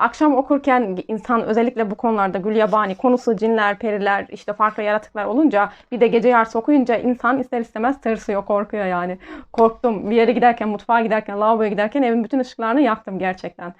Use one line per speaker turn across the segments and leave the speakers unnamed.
Akşam okurken insan özellikle bu konularda Gülyabani konusu cinler, periler, işte farklı yaratıklar olunca bir de gece yarısı okuyunca insan ister istemez tırsıyor, korkuyor yani. Korktum. Bir yere giderken, mutfağa giderken, lavaboya giderken evin bütün ışıklarını yaktım gerçekten.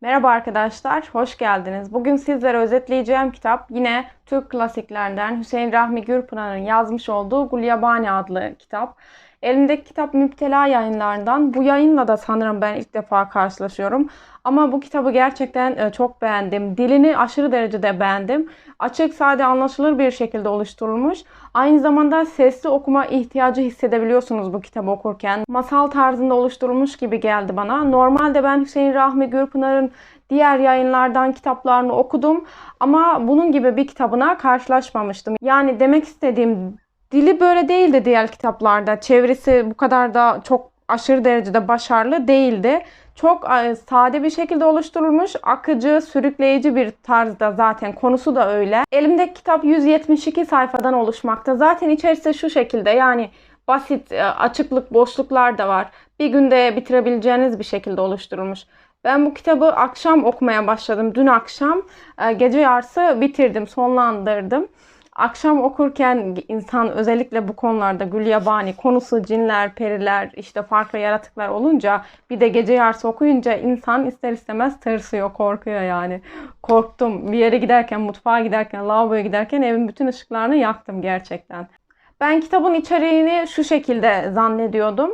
Merhaba arkadaşlar, hoş geldiniz. Bugün sizlere özetleyeceğim kitap yine Türk klasiklerden Hüseyin Rahmi Gürpınar'ın yazmış olduğu Gulyabani adlı kitap. Elimdeki kitap Müptela yayınlarından. Bu yayınla da sanırım ben ilk defa karşılaşıyorum. Ama bu kitabı gerçekten e, çok beğendim. Dilini aşırı derecede beğendim. Açık, sade, anlaşılır bir şekilde oluşturulmuş. Aynı zamanda sesli okuma ihtiyacı hissedebiliyorsunuz bu kitabı okurken. Masal tarzında oluşturulmuş gibi geldi bana. Normalde ben Hüseyin Rahmi Gürpınar'ın diğer yayınlardan kitaplarını okudum ama bunun gibi bir kitabına karşılaşmamıştım. Yani demek istediğim dili böyle değildi diğer kitaplarda. Çevresi bu kadar da çok aşırı derecede başarılı değildi. Çok e, sade bir şekilde oluşturulmuş, akıcı, sürükleyici bir tarzda zaten konusu da öyle. Elimdeki kitap 172 sayfadan oluşmakta. Zaten içerisi şu şekilde yani basit, e, açıklık, boşluklar da var. Bir günde bitirebileceğiniz bir şekilde oluşturulmuş. Ben bu kitabı akşam okumaya başladım. Dün akşam e, gece yarısı bitirdim, sonlandırdım. Akşam okurken insan özellikle bu konularda Gülyabani konusu cinler, periler, işte farklı yaratıklar olunca bir de gece yarısı okuyunca insan ister istemez tırsıyor, korkuyor yani. Korktum. Bir yere giderken, mutfağa giderken, lavaboya giderken evin bütün ışıklarını yaktım gerçekten. Ben kitabın içeriğini şu şekilde zannediyordum.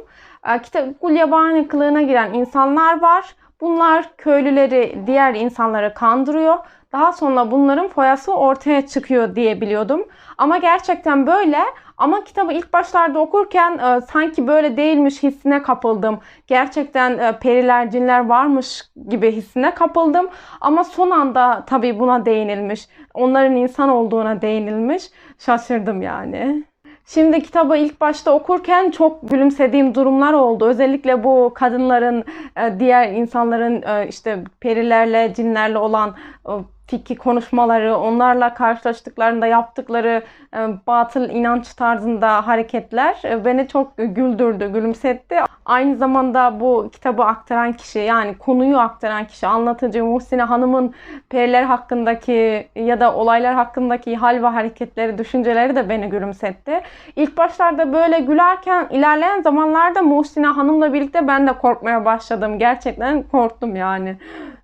E, kitap Gulyabani kılığına giren insanlar var. Bunlar köylüleri, diğer insanları kandırıyor. Daha sonra bunların foyası ortaya çıkıyor diye biliyordum. Ama gerçekten böyle. Ama kitabı ilk başlarda okurken e, sanki böyle değilmiş hissine kapıldım. Gerçekten e, periler, cinler varmış gibi hissine kapıldım. Ama son anda tabii buna değinilmiş. Onların insan olduğuna değinilmiş. Şaşırdım yani. Şimdi kitabı ilk başta okurken çok gülümsediğim durumlar oldu. Özellikle bu kadınların, e, diğer insanların e, işte perilerle, cinlerle olan e, fikri konuşmaları, onlarla karşılaştıklarında yaptıkları e, batıl inanç tarzında hareketler e, beni çok güldürdü, gülümsetti. Aynı zamanda bu kitabı aktaran kişi yani konuyu aktaran kişi, anlatıcı Muhsine Hanım'ın periler hakkındaki ya da olaylar hakkındaki hal ve hareketleri, düşünceleri de beni gülümsetti. İlk başlarda böyle gülerken ilerleyen zamanlarda Muhsine Hanım'la birlikte ben de korkmaya başladım. Gerçekten korktum yani.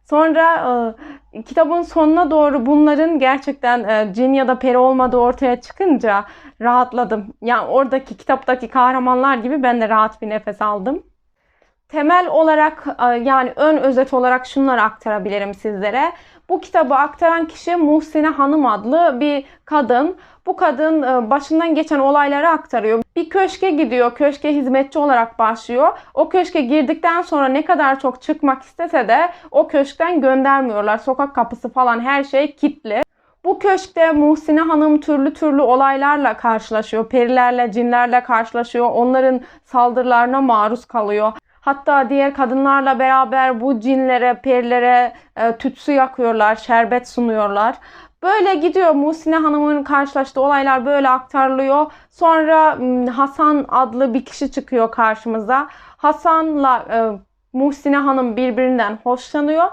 Sonra e, kitabın sonuna doğru bunların gerçekten e, cin ya da peri olmadığı ortaya çıkınca rahatladım. Yani oradaki kitaptaki kahramanlar gibi ben de rahat bir nefes aldım. Temel olarak e, yani ön özet olarak şunları aktarabilirim sizlere. Bu kitabı aktaran kişi Muhsine Hanım adlı bir kadın. Bu kadın e, başından geçen olayları aktarıyor. Bir köşke gidiyor, köşke hizmetçi olarak başlıyor. O köşke girdikten sonra ne kadar çok çıkmak istese de o köşkten göndermiyorlar. Sokak kapısı falan her şey kilitli. Bu köşkte Muhsine Hanım türlü türlü olaylarla karşılaşıyor. Perilerle, cinlerle karşılaşıyor. Onların saldırılarına maruz kalıyor. Hatta diğer kadınlarla beraber bu cinlere, perilere e, tütsü yakıyorlar, şerbet sunuyorlar. Böyle gidiyor Muhsine Hanım'ın karşılaştığı olaylar böyle aktarılıyor. Sonra Hasan adlı bir kişi çıkıyor karşımıza. Hasan'la e, Muhsine Hanım birbirinden hoşlanıyor.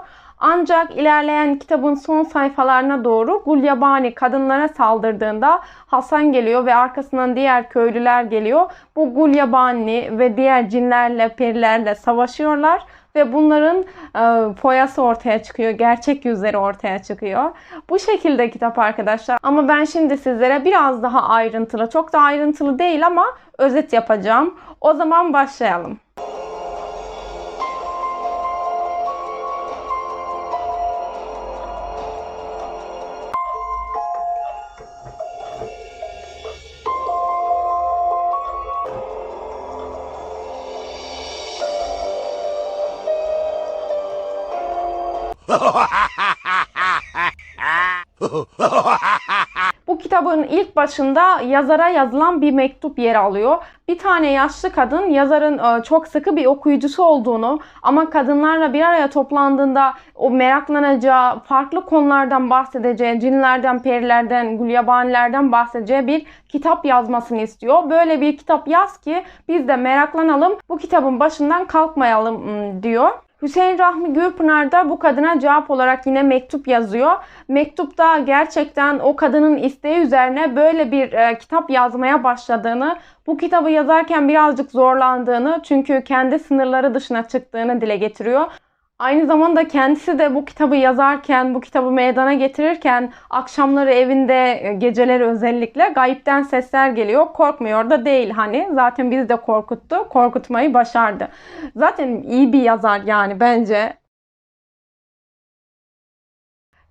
Ancak ilerleyen kitabın son sayfalarına doğru Gulyabani kadınlara saldırdığında Hasan geliyor ve arkasından diğer köylüler geliyor. Bu Gulyabani ve diğer cinlerle, perilerle savaşıyorlar ve bunların e, foyası ortaya çıkıyor. Gerçek yüzleri ortaya çıkıyor. Bu şekilde kitap arkadaşlar. Ama ben şimdi sizlere biraz daha ayrıntılı, çok da ayrıntılı değil ama özet yapacağım. O zaman başlayalım. İlk başında yazara yazılan bir mektup yer alıyor. Bir tane yaşlı kadın yazarın e, çok sıkı bir okuyucusu olduğunu ama kadınlarla bir araya toplandığında o meraklanacağı, farklı konulardan bahsedeceği, cinlerden, perilerden, gulyabanilerden bahsedeceği bir kitap yazmasını istiyor. Böyle bir kitap yaz ki biz de meraklanalım, bu kitabın başından kalkmayalım diyor. Hüseyin Rahmi Gürpınar da bu kadına cevap olarak yine mektup yazıyor. Mektupta gerçekten o kadının isteği üzerine böyle bir e, kitap yazmaya başladığını, bu kitabı yazarken birazcık zorlandığını çünkü kendi sınırları dışına çıktığını dile getiriyor. Aynı zamanda kendisi de bu kitabı yazarken, bu kitabı meydana getirirken akşamları evinde, e, geceleri özellikle gayipten sesler geliyor. Korkmuyor da değil hani. Zaten bizi de korkuttu. Korkutmayı başardı. Zaten iyi bir yazar yani bence.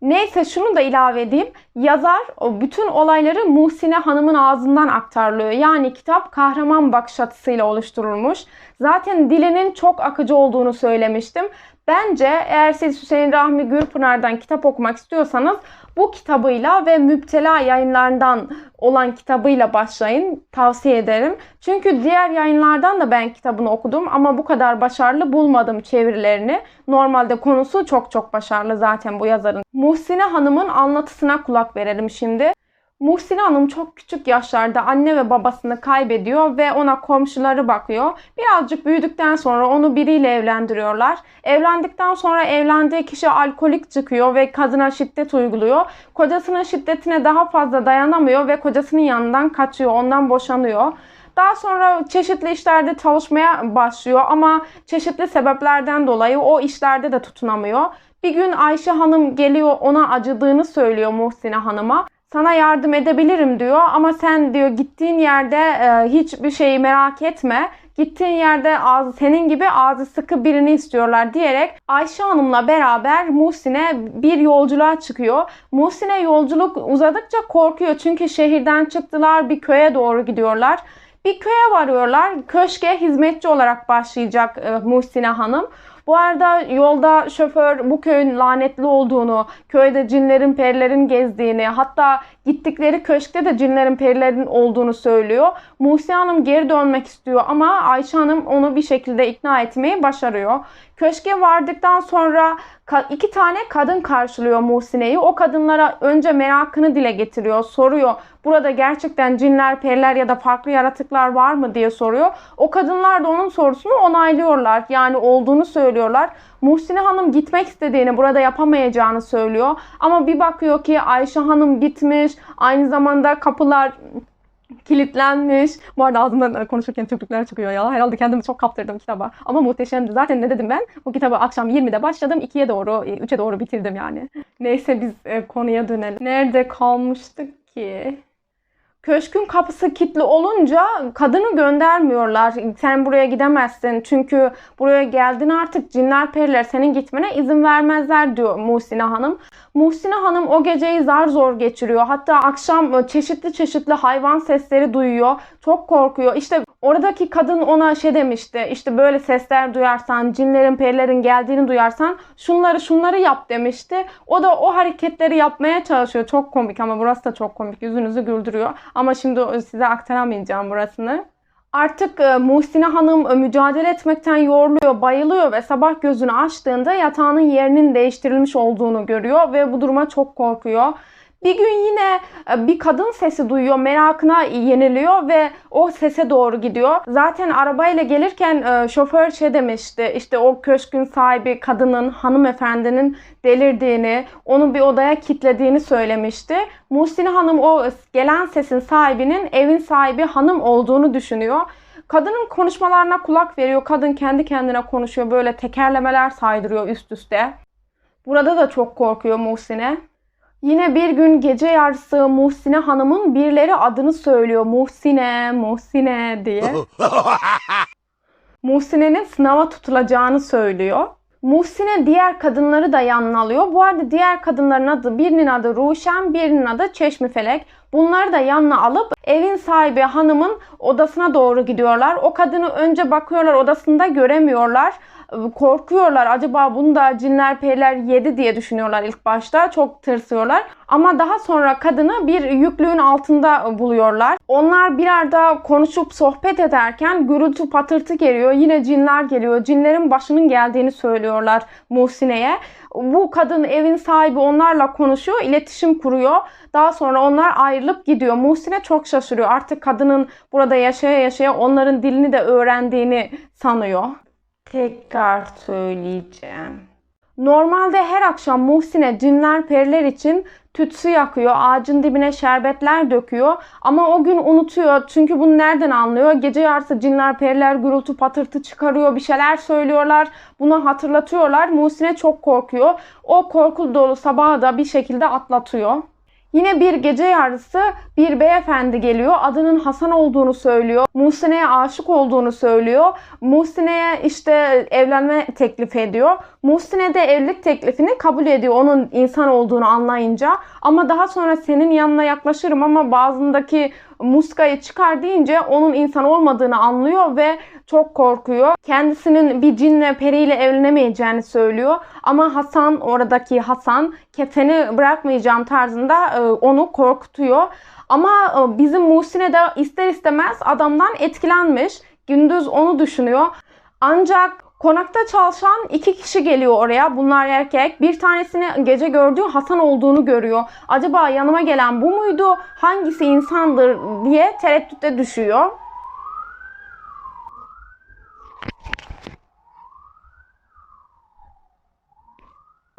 Neyse şunu da ilave edeyim. Yazar o bütün olayları Muhsine Hanım'ın ağzından aktarılıyor. Yani kitap kahraman bakış açısıyla oluşturulmuş. Zaten dilinin çok akıcı olduğunu söylemiştim. Bence eğer siz Hüseyin Rahmi Gürpınar'dan kitap okumak istiyorsanız bu kitabıyla ve Müptela yayınlarından olan kitabıyla başlayın. Tavsiye ederim. Çünkü diğer yayınlardan da ben kitabını okudum ama bu kadar başarılı bulmadım çevirilerini. Normalde konusu çok çok başarılı zaten bu yazarın. Muhsine Hanım'ın anlatısına kulak verelim şimdi. Muhsine Hanım çok küçük yaşlarda anne ve babasını kaybediyor ve ona komşuları bakıyor. Birazcık büyüdükten sonra onu biriyle evlendiriyorlar. Evlendikten sonra evlendiği kişi alkolik çıkıyor ve kadına şiddet uyguluyor. Kocasının şiddetine daha fazla dayanamıyor ve kocasının yanından kaçıyor, ondan boşanıyor. Daha sonra çeşitli işlerde çalışmaya başlıyor ama çeşitli sebeplerden dolayı o işlerde de tutunamıyor. Bir gün Ayşe Hanım geliyor ona acıdığını söylüyor Muhsine Hanım'a sana yardım edebilirim diyor ama sen diyor gittiğin yerde e, hiçbir şeyi merak etme. Gittiğin yerde ağzı senin gibi ağzı sıkı birini istiyorlar diyerek Ayşe Hanım'la beraber Muhsin'e bir yolculuğa çıkıyor. Muhsin'e yolculuk uzadıkça korkuyor çünkü şehirden çıktılar bir köye doğru gidiyorlar. Bir köye varıyorlar. Köşke hizmetçi olarak başlayacak e, Muhsine Hanım. Bu arada yolda şoför bu köyün lanetli olduğunu, köyde cinlerin, perilerin gezdiğini, hatta gittikleri köşkte de cinlerin perilerin olduğunu söylüyor. Muhsin Hanım geri dönmek istiyor ama Ayşe Hanım onu bir şekilde ikna etmeyi başarıyor. Köşke vardıktan sonra iki tane kadın karşılıyor Muhsine'yi. O kadınlara önce merakını dile getiriyor, soruyor. Burada gerçekten cinler, periler ya da farklı yaratıklar var mı diye soruyor. O kadınlar da onun sorusunu onaylıyorlar. Yani olduğunu söylüyorlar. Muhsine Hanım gitmek istediğini, burada yapamayacağını söylüyor. Ama bir bakıyor ki Ayşe Hanım gitmiş. Aynı zamanda kapılar kilitlenmiş. Bu arada ağzımdan konuşurken Türklükler çıkıyor ya. Herhalde kendimi çok kaptırdım kitaba. Ama muhteşemdi. Zaten ne dedim ben? Bu kitabı akşam 20'de başladım. 2'ye doğru, 3'e doğru bitirdim yani. Neyse biz e, konuya dönelim. Nerede kalmıştık ki? Köşkün kapısı kilitli olunca kadını göndermiyorlar. Sen buraya gidemezsin çünkü buraya geldin artık cinler periler senin gitmene izin vermezler diyor Muhsine Hanım. Muhsine Hanım o geceyi zar zor geçiriyor. Hatta akşam e, çeşitli çeşitli hayvan sesleri duyuyor. Çok korkuyor. İşte oradaki kadın ona şey demişti. İşte böyle sesler duyarsan, cinlerin, perilerin geldiğini duyarsan şunları şunları yap demişti. O da o hareketleri yapmaya çalışıyor. Çok komik ama burası da çok komik. Yüzünüzü güldürüyor. Ama şimdi size aktaramayacağım burasını. Artık e, Muhsine Hanım e, mücadele etmekten yoruluyor, bayılıyor ve sabah gözünü açtığında yatağının yerinin değiştirilmiş olduğunu görüyor ve bu duruma çok korkuyor. Bir gün yine e, bir kadın sesi duyuyor, merakına yeniliyor ve o sese doğru gidiyor. Zaten arabayla gelirken e, şoför şey demişti, işte o köşkün sahibi kadının, hanımefendinin delirdiğini, onu bir odaya kilitlediğini söylemişti. Muhsine Hanım o gelen sesin sahibinin evin sahibi hanım olduğunu düşünüyor. Kadının konuşmalarına kulak veriyor. Kadın kendi kendine konuşuyor. Böyle tekerlemeler saydırıyor üst üste. Burada da çok korkuyor Muhsine. Yine bir gün gece yarısı Muhsine Hanım'ın birileri adını söylüyor. Muhsine, Muhsine diye. Muhsine'nin sınava tutulacağını söylüyor. Muhsine diğer kadınları da yanına alıyor. Bu arada diğer kadınların adı birinin adı Ruşen, birinin adı Çeşmifelek. Bunları da yanına alıp evin sahibi hanımın odasına doğru gidiyorlar. O kadını önce bakıyorlar odasında göremiyorlar korkuyorlar. Acaba bunu da cinler periler yedi diye düşünüyorlar ilk başta. Çok tırsıyorlar. Ama daha sonra kadını bir yüklüğün altında buluyorlar. Onlar bir arada konuşup sohbet ederken gürültü patırtı geliyor. Yine cinler geliyor. Cinlerin başının geldiğini söylüyorlar Muhsine'ye. Bu kadın evin sahibi onlarla konuşuyor, iletişim kuruyor. Daha sonra onlar ayrılıp gidiyor. Muhsine çok şaşırıyor. Artık kadının burada yaşaya yaşaya onların dilini de öğrendiğini sanıyor. Tekrar söyleyeceğim. Normalde her akşam Muhsine cinler periler için tütsü yakıyor, ağacın dibine şerbetler döküyor. Ama o gün unutuyor çünkü bunu nereden anlıyor? Gece yarısı cinler periler gürültü patırtı çıkarıyor, bir şeyler söylüyorlar. Bunu hatırlatıyorlar. Muhsine çok korkuyor. O korku dolu sabahı da bir şekilde atlatıyor. Yine bir gece yarısı bir beyefendi geliyor. Adının Hasan olduğunu söylüyor. Muhsine'ye aşık olduğunu söylüyor. Muhsine'ye işte evlenme teklif ediyor. Muhsine de evlilik teklifini kabul ediyor onun insan olduğunu anlayınca. Ama daha sonra senin yanına yaklaşırım ama bazındaki muskayı çıkar deyince onun insan olmadığını anlıyor ve çok korkuyor. Kendisinin bir cinle periyle evlenemeyeceğini söylüyor. Ama Hasan oradaki Hasan seni bırakmayacağım tarzında e, onu korkutuyor. Ama e, bizim Muhsine de ister istemez adamdan etkilenmiş. Gündüz onu düşünüyor. Ancak konakta çalışan iki kişi geliyor oraya. Bunlar erkek. Bir tanesini gece gördüğü Hasan olduğunu görüyor. Acaba yanıma gelen bu muydu? Hangisi insandır diye tereddütte düşüyor.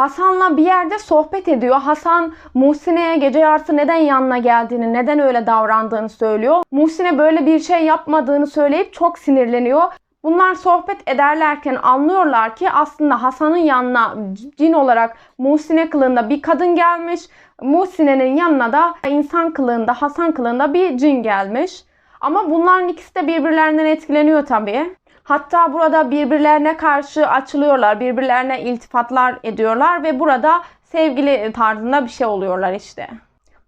Hasan'la bir yerde sohbet ediyor. Hasan Muhsine'ye gece yarısı neden yanına geldiğini, neden öyle davrandığını söylüyor. Muhsine böyle bir şey yapmadığını söyleyip çok sinirleniyor. Bunlar sohbet ederlerken anlıyorlar ki aslında Hasan'ın yanına cin olarak Muhsine kılığında bir kadın gelmiş. Muhsine'nin yanına da insan kılığında, Hasan kılığında bir cin gelmiş. Ama bunların ikisi de birbirlerinden etkileniyor tabii. Hatta burada birbirlerine karşı açılıyorlar, birbirlerine iltifatlar ediyorlar ve burada sevgili tarzında bir şey oluyorlar işte.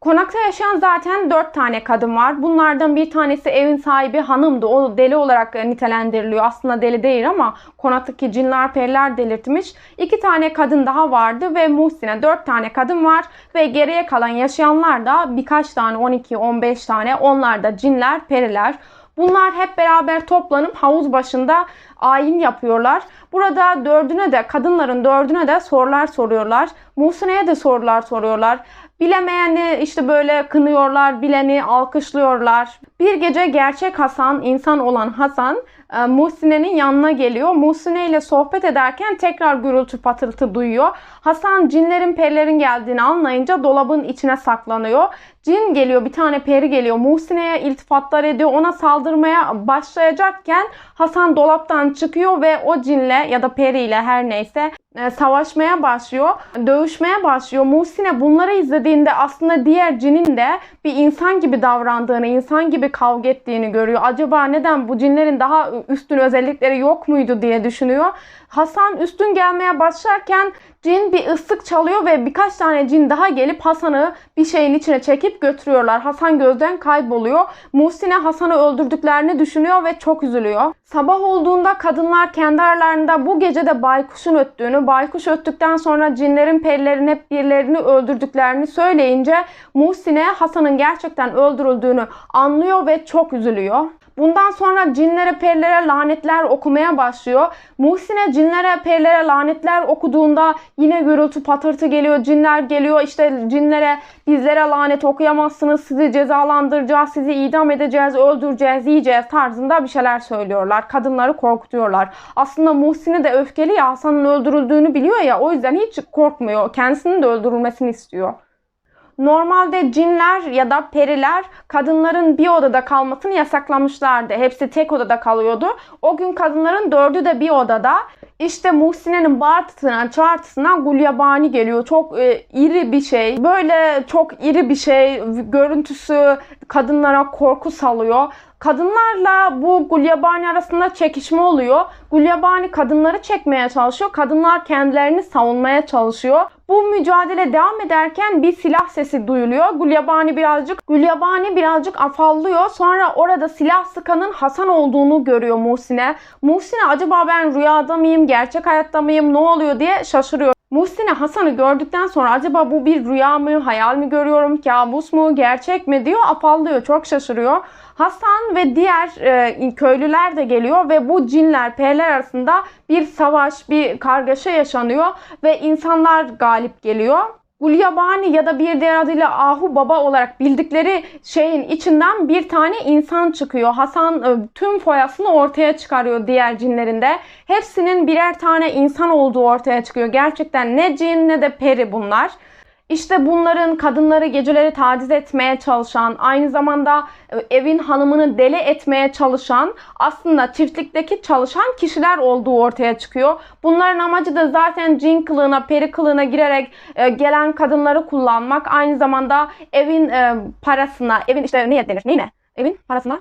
Konakta yaşayan zaten dört tane kadın var. Bunlardan bir tanesi evin sahibi hanımdı. O deli olarak nitelendiriliyor. Aslında deli değil ama konaktaki cinler periler delirtmiş. İki tane kadın daha vardı ve Muhsin'e dört tane kadın var. Ve geriye kalan yaşayanlar da birkaç tane 12-15 tane onlar da cinler periler. Bunlar hep beraber toplanıp havuz başında ayin yapıyorlar. Burada dördüne de kadınların dördüne de sorular soruyorlar. Muhsine'ye de sorular soruyorlar. Bilemeyeni işte böyle kınıyorlar, bileni alkışlıyorlar. Bir gece gerçek Hasan, insan olan Hasan e, Muhsine'nin yanına geliyor. Muhsine ile sohbet ederken tekrar gürültü patırtı duyuyor. Hasan cinlerin perilerin geldiğini anlayınca dolabın içine saklanıyor. Cin geliyor, bir tane peri geliyor. Muhsine'ye iltifatlar ediyor. Ona saldırmaya başlayacakken Hasan dolaptan çıkıyor ve o cinle ya da periyle her neyse e, savaşmaya başlıyor. Dövüşmeye başlıyor. Muhsine bunları izlediğinde aslında diğer cinin de bir insan gibi davrandığını, insan gibi kavga ettiğini görüyor. Acaba neden bu cinlerin daha üstün özellikleri yok muydu diye düşünüyor. Hasan üstün gelmeye başlarken cin bir ıslık çalıyor ve birkaç tane cin daha gelip Hasan'ı bir şeyin içine çekip götürüyorlar. Hasan gözden kayboluyor. Muhsine Hasan'ı öldürdüklerini düşünüyor ve çok üzülüyor. Sabah olduğunda kadınlar kendi aralarında bu gece de baykuşun öttüğünü, baykuş öttükten sonra cinlerin perilerin hep birilerini öldürdüklerini söyleyince Muhsine Hasan'ın gerçekten öldürüldüğünü anlıyor ve çok üzülüyor. Bundan sonra cinlere, perilere lanetler okumaya başlıyor. Muhsine cinlere, perilere lanetler okuduğunda yine gürültü patırtı geliyor. Cinler geliyor işte cinlere bizlere lanet okuyamazsınız. Sizi cezalandıracağız, sizi idam edeceğiz, öldüreceğiz, yiyeceğiz tarzında bir şeyler söylüyorlar. Kadınları korkutuyorlar. Aslında Muhsine de öfkeli ya Hasan'ın öldürüldüğünü biliyor ya o yüzden hiç korkmuyor. Kendisinin de öldürülmesini istiyor. Normalde cinler ya da periler kadınların bir odada kalmasını yasaklamışlardı. Hepsi tek odada kalıyordu. O gün kadınların dördü de bir odada. İşte Muhsine'nin bağırtısına, çağırtısına Gulyabani geliyor. Çok e, iri bir şey. Böyle çok iri bir şey. Görüntüsü kadınlara korku salıyor. Kadınlarla bu Gulyabani arasında çekişme oluyor. Gulyabani kadınları çekmeye çalışıyor. Kadınlar kendilerini savunmaya çalışıyor. Bu mücadele devam ederken bir silah sesi duyuluyor. Gulyabani birazcık Gulyabani birazcık afallıyor. Sonra orada silah sıkanın Hasan olduğunu görüyor Muhsin'e. Muhsin'e acaba ben rüyada mıyım, gerçek hayatta mıyım, ne oluyor diye şaşırıyor. Muhsin'e Hasan'ı gördükten sonra acaba bu bir rüya mı, hayal mi görüyorum, kabus mu, gerçek mi diyor, afallıyor, çok şaşırıyor. Hasan ve diğer e, köylüler de geliyor ve bu cinler, periler arasında bir savaş, bir kargaşa yaşanıyor ve insanlar galip geliyor. Gulyabani ya da bir diğer adıyla Ahu Baba olarak bildikleri şeyin içinden bir tane insan çıkıyor. Hasan e, tüm foyasını ortaya çıkarıyor diğer cinlerinde. Hepsinin birer tane insan olduğu ortaya çıkıyor. Gerçekten ne cin ne de peri bunlar. İşte bunların kadınları geceleri taciz etmeye çalışan, aynı zamanda e, evin hanımını deli etmeye çalışan, aslında çiftlikteki çalışan kişiler olduğu ortaya çıkıyor. Bunların amacı da zaten cin kılığına, peri kılığına girerek e, gelen kadınları kullanmak. Aynı zamanda evin e, parasına, evin işte ne denir, neyine? Evin parasına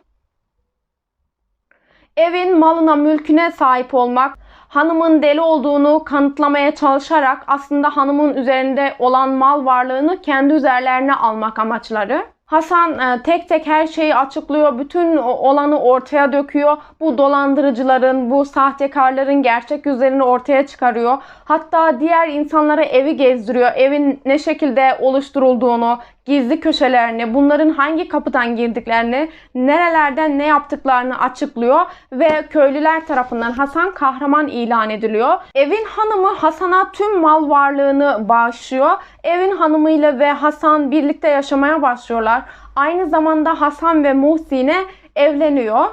evin malına, mülküne sahip olmak, hanımın deli olduğunu kanıtlamaya çalışarak aslında hanımın üzerinde olan mal varlığını kendi üzerlerine almak amaçları. Hasan e, tek tek her şeyi açıklıyor. Bütün olanı ortaya döküyor. Bu dolandırıcıların, bu sahtekarların gerçek yüzlerini ortaya çıkarıyor. Hatta diğer insanlara evi gezdiriyor. Evin ne şekilde oluşturulduğunu, gizli köşelerini, bunların hangi kapıdan girdiklerini, nerelerden ne yaptıklarını açıklıyor ve köylüler tarafından Hasan kahraman ilan ediliyor. Evin hanımı Hasan'a tüm mal varlığını bağışlıyor. Evin hanımıyla ve Hasan birlikte yaşamaya başlıyorlar. Aynı zamanda Hasan ve Muhsin'e evleniyor.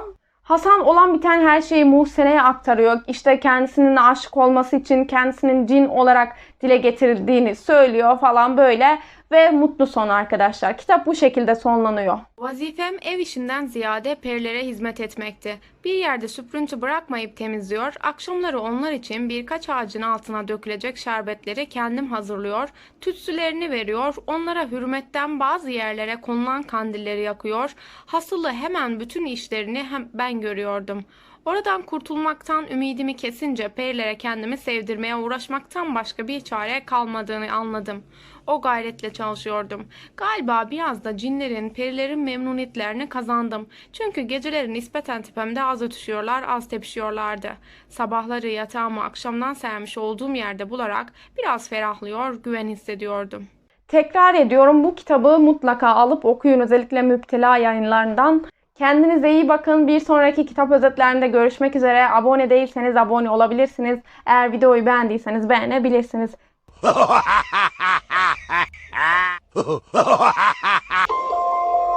Hasan olan biten her şeyi Muhsine'ye aktarıyor. İşte kendisinin aşık olması için kendisinin cin olarak dile getirildiğini söylüyor falan böyle ve mutlu son arkadaşlar. Kitap bu şekilde sonlanıyor. Vazifem ev işinden ziyade perilere hizmet etmekti. Bir yerde süprüntü bırakmayıp temizliyor, akşamları onlar için birkaç ağacın altına dökülecek şerbetleri kendim hazırlıyor, tütsülerini veriyor, onlara hürmetten bazı yerlere konulan kandilleri yakıyor, hasılı hemen bütün işlerini hem ben görüyordum. Oradan kurtulmaktan ümidimi kesince perilere kendimi sevdirmeye uğraşmaktan başka bir çare kalmadığını anladım. O gayretle çalışıyordum. Galiba biraz da cinlerin, perilerin memnuniyetlerini kazandım. Çünkü geceleri nispeten tepemde az ötüşüyorlar, az tepişiyorlardı. Sabahları yatağımı akşamdan sermiş olduğum yerde bularak biraz ferahlıyor, güven hissediyordum. Tekrar ediyorum bu kitabı mutlaka alıp okuyun özellikle Müptela yayınlarından. Kendinize iyi bakın. Bir sonraki kitap özetlerinde görüşmek üzere. Abone değilseniz abone olabilirsiniz. Eğer videoyu beğendiyseniz beğenebilirsiniz.